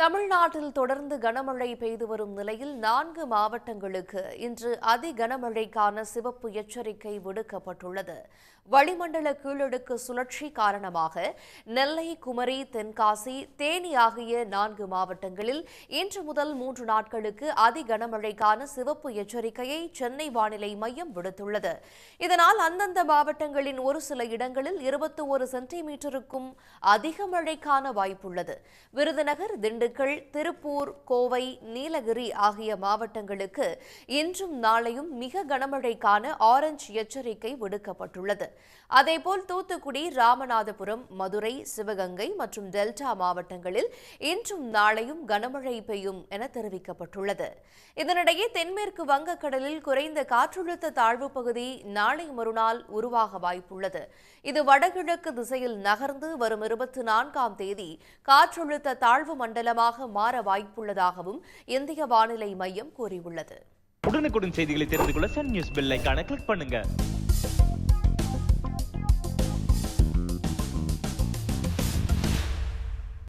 தமிழ்நாட்டில் தொடர்ந்து கனமழை பெய்து வரும் நிலையில் நான்கு மாவட்டங்களுக்கு இன்று அதி கனமழைக்கான சிவப்பு எச்சரிக்கை விடுக்கப்பட்டுள்ளது. வளிமண்டல கீழடுக்கு சுழற்சி காரணமாக நெல்லை குமரி தென்காசி தேனி ஆகிய நான்கு மாவட்டங்களில் இன்று முதல் மூன்று நாட்களுக்கு அதி கனமழைக்கான சிவப்பு எச்சரிக்கையை சென்னை வானிலை மையம் விடுத்துள்ளது. இதனால் அந்தந்த மாவட்டங்களின் ஒரு சில இடங்களில் இருபத்தி ஒரு சென்டிமீட்டருக்கும் அதிக மழைக்கான வாய்ப்புள்ளது. விருதுநகர் திண்டுக்கல் திண்டுக்கல் திருப்பூர் கோவை நீலகிரி ஆகிய மாவட்டங்களுக்கு இன்றும் நாளையும் மிக கனமழைக்கான ஆரஞ்சு எச்சரிக்கை விடுக்கப்பட்டுள்ளது. அதேபோல் தூத்துக்குடி ராமநாதபுரம் மதுரை சிவகங்கை மற்றும் டெல்டா மாவட்டங்களில் இன்றும் நாளையும் கனமழை பெய்யும் என தெரிவிக்கப்பட்டுள்ளது. இதனிடையே தென்மேற்கு வங்கக்கடலில் குறைந்த காற்றழுத்த தாழ்வு பகுதி நாளை மறுநாள் உருவாக வாய்ப்புள்ளது. இது வடகிழக்கு திசையில் நகர்ந்து வரும் இருபத்தி நான்காம் தேதி காற்றழுத்த தாழ்வு மண்டலமாக மாற வாய்ப்புள்ளதாகவும் இந்திய வானிலை மையம் கூறியுள்ளது. உடனுக்குடன் செய்திகளை தெரிந்து கொள்ள சன் நியூஸ் பெல் கிளிக் பண்ணுங்க.